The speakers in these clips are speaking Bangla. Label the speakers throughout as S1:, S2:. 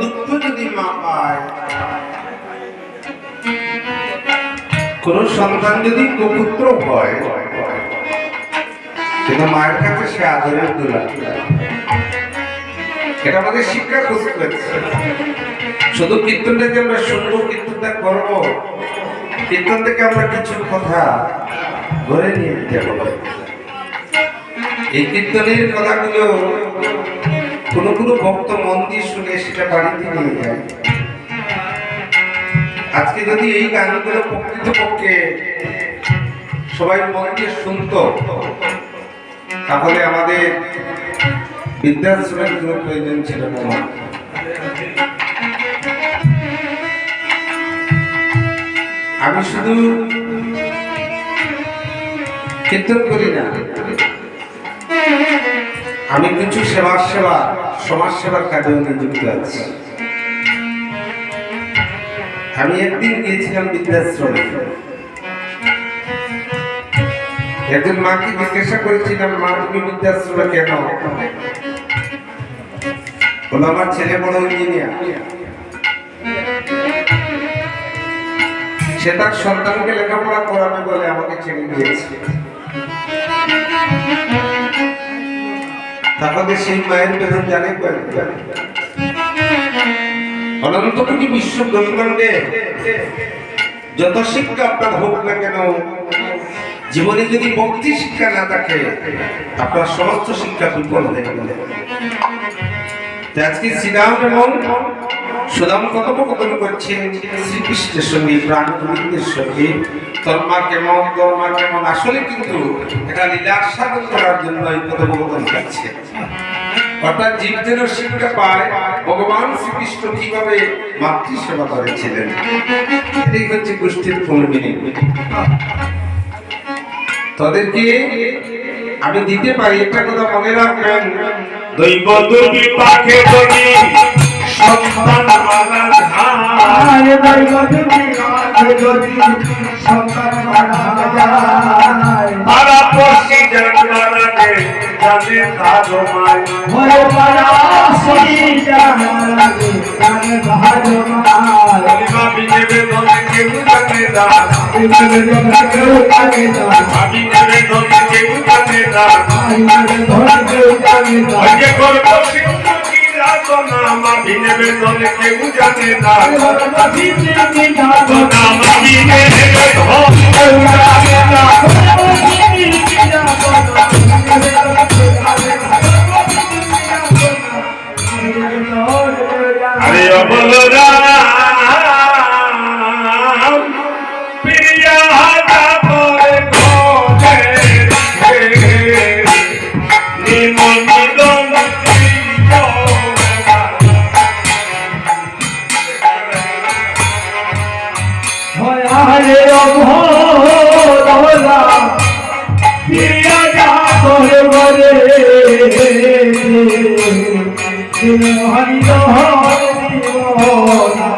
S1: দুঃখ যদি মা পায় কোন সন্তান যদি কুপুত্র হয়, কিন্তু মায়ের কাছে সে আদরের দুলা এটা আমাদের শিক্ষা বুঝতে পারছি শুধু কীর্তনটা যে আমরা শুনব, কীর্তনটা করব, কীর্তন থেকে আমরা কিছু কথা ধরে নিয়ে দিতে হবে এই কীর্তনের কথাগুলো কোন কোন ভক্ত মন দিয়ে শুনে সেটা বাড়িতে নিয়ে যায়। আজকে যদি এই গানগুলো প্রকৃতপক্ষে সবাই মন দিয়ে শুনতো, তাহলে আমাদের বৃদ্ধাশ্রমের কোনো প্রয়োজন ছিল না আমি শুধু কীর্তন করি না, আমি কিছু সেবা সেবা, সমাজ সেবার কাজেও নিযুক্ত আছি। আমি একদিন গিয়েছিলাম বৃদ্ধাশ্রমে। একজন মাকে জিজ্ঞাসা করেছিলাম, মা, তুমি বৃদ্ধাশ্রমে কেন? বলো, আমার ছেলে বড় ইঞ্জিনিয়ার। সে তার সন্তানকে লেখাপড়া করাবে বলে আমাকে ছেড়ে দিয়েছে। তাহলে সেই মায়ের বেতন জানে অনন্ত কোটি বিশ্ব ব্রহ্মাণ্ডে যত শিক্ষা আপনার হোক না কেন, জীবনে যদি ভক্তি শিক্ষা না থাকে, আপনার সমস্ত শিক্ষা বিফল হয়ে আজকে শ্রীরাম এবং সুদাম কথোপকথন করছেন শ্রীকৃষ্ণের সঙ্গে প্রাণবৃন্দের সঙ্গে। তোর মা কেমন তোর মা কেমন? আসলে কিন্তু এটা লীলার সাধন করার জন্য এই কথোপকথন করছে। অর্থাৎ জীব যেন শিক্ষা পায়, ভগবান শ্রীকৃষ্ণ কীভাবে মাতৃ সেবা করেছিলেন, এটাই হচ্ছে গোষ্ঠীর ফুলমিনি তাদেরকে আমি দিতে পারি, একটা কথা মনে রাখবেন
S2: দৈব দুর্বি পাখে যদি সন্তান মালা ধান পাড়া পড়শি জানারাতে জানে সাধমায় কলিমা বিনেবে ধনে কেউ জানে না। ভাবি নেবে ধনে কেউ জানে না। ওই যে গল্প সিন্ধু কি নেবে ধনে কেউ জানে না। না। মাভি নেবে ধনে ভয়া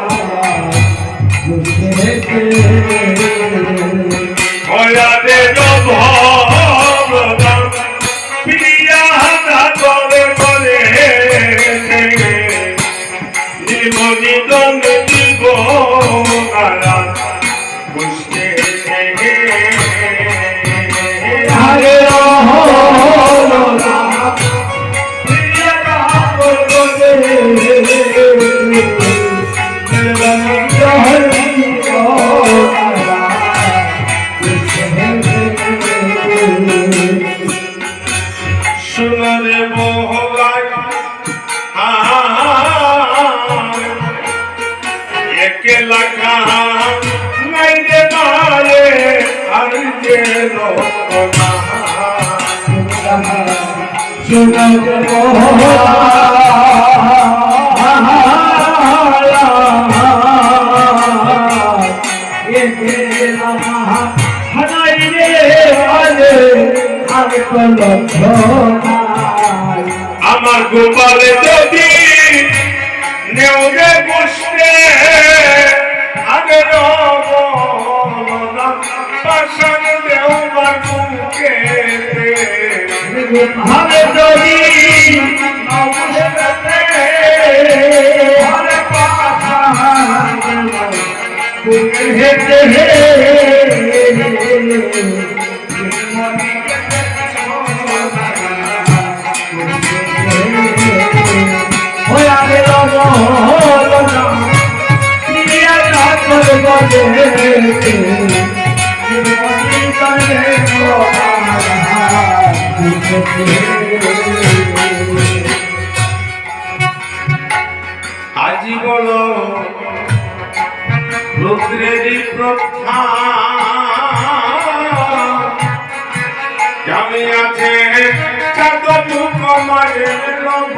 S2: আমার গোপালে যদি নেউরে বসতে আগে দেওয়ার বুকে
S3: ভাবে যদি হেঁটে হয়ে গেল মহলনা
S2: আজি বল রুদ্রেরই প্রথা। জামি আছে চাঁদ মুখ মারে লব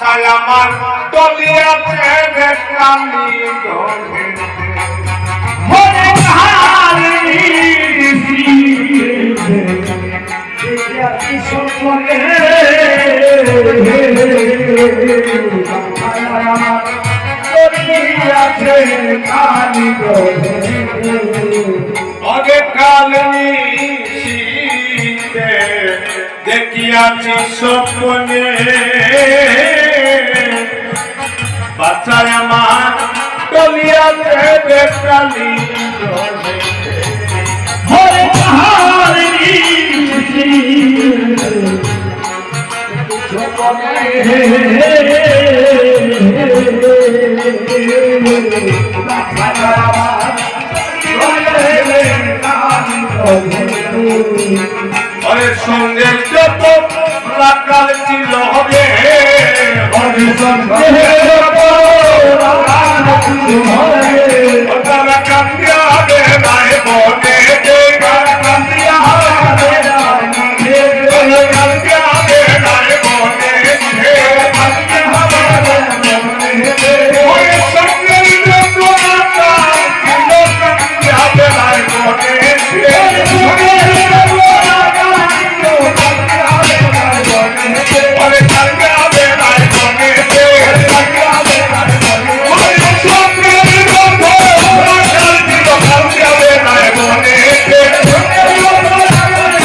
S2: বাছায় আমার তলিয়াছে কালি দলে অগে কাল নিশীথে দেখিয়াছি স্বপ্নে বাছায় আমার তলিয়াছে রে কালি দলে ওরে সঙ্গে